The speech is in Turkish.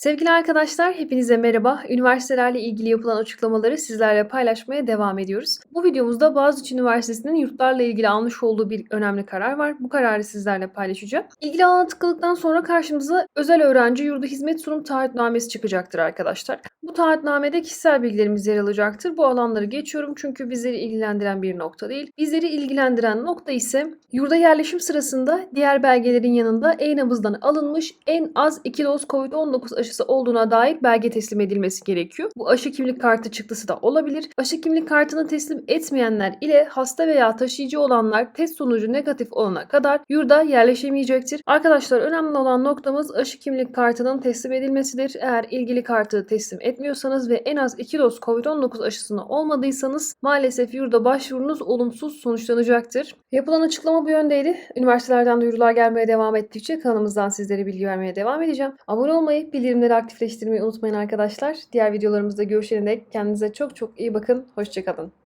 Sevgili arkadaşlar, hepinize merhaba. Üniversitelerle ilgili yapılan açıklamaları sizlerle paylaşmaya devam ediyoruz. Bu videomuzda Boğaziçi Üniversitesi'nin yurtlarla ilgili almış olduğu bir önemli karar var. Bu kararı sizlerle paylaşacağım. İlgili alana tıkladıktan sonra karşımıza özel öğrenci yurdu hizmet sunum taahhütnamesi çıkacaktır arkadaşlar. Bu taahhütnamede kişisel bilgilerimiz yer alacaktır. Bu alanları geçiyorum çünkü bizleri ilgilendiren bir nokta değil. Bizleri ilgilendiren nokta ise yurda yerleşim sırasında diğer belgelerin yanında e-nabızdan alınmış en az 2 doz COVID-19 aşısı olduğuna dair belge teslim edilmesi gerekiyor. Bu aşı kimlik kartı çıktısı da olabilir. Aşı kimlik kartını teslim etmeyenler ile hasta veya taşıyıcı olanlar test sonucu negatif olana kadar yurda yerleşemeyecektir. Arkadaşlar önemli olan noktamız aşı kimlik kartının teslim edilmesidir. Eğer ilgili kartı teslim etmiyorsanız ve en az 2 doz COVID-19 aşısını olmadıysanız maalesef yurda başvurunuz olumsuz sonuçlanacaktır. Yapılan açıklama bu yöndeydi. Üniversitelerden duyurular gelmeye devam ettikçe kanalımızdan sizlere bilgi vermeye devam edeceğim. Abone olmayı, bildirimleri aktifleştirmeyi unutmayın arkadaşlar. Diğer videolarımızda görüşene dek kendinize çok çok iyi bakın. Hoşçakalın.